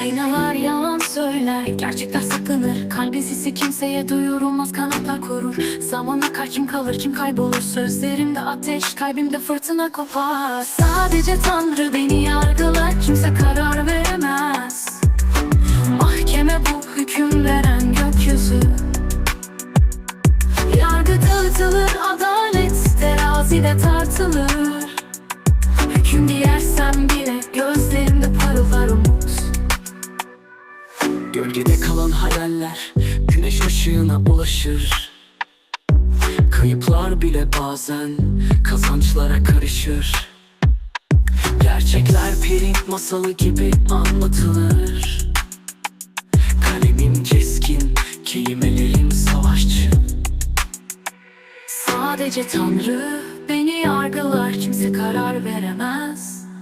Aynalar yalan söyler Gerçekler saklanır. Kalbin sesi kimseye duyurulmaz Kanatlar korur. Zaman akar kim kalır kim kaybolur? Sözlerimde ateş kalbimde fırtına kopar. Sadece Tanrı beni yargılar Kimse karar veremez. Mahkeme bu hüküm veren gökyüzü. Yargı dağıtılır adalet Terazide tartılır Gölgede kalan hayaller Güneş ışığına ulaşır. Kayıplar bile bazen Kazançlara karışır. Gerçekler peri masalı gibi anlatılır. Kalemim keskin Kelimelerim savaşçı. Sadece Tanrı beni yargılar Kimse karar veremez